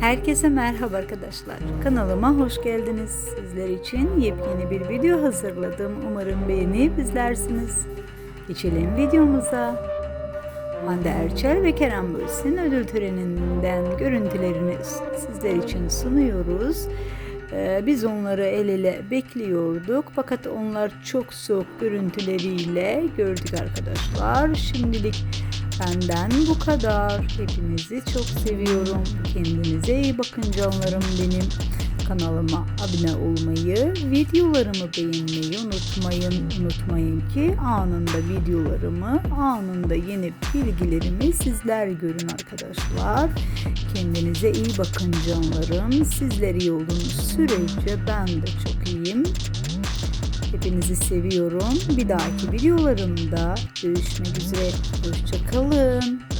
Herkese merhaba arkadaşlar. Kanalıma hoş geldiniz. Sizler için yepyeni bir video hazırladım. Umarım beğenip izlersiniz. Geçelim videomuza. Hande Erçel ve Kerem Bürsin ödül töreninden görüntülerini sizler için sunuyoruz. Ee, Biz onları el ele bekliyorduk fakat onlar çok soğuk görüntüleriyle gördük arkadaşlar. Şimdilik benden bu kadar. Hepinizi çok seviyorum. Kendinize iyi bakın canlarım benim. Kanalıma abone olmayı, videolarımı beğenmeyi unutmayın. Unutmayın ki anında videolarımı, anında yeni bilgilerimi sizler görün arkadaşlar. Kendinize iyi bakın canlarım. Sizler iyi olduğunuz sürece ben de çok iyiyim. Hepinizi seviyorum. Bir dahaki videolarımda görüşmek üzere. Hoşçakalın.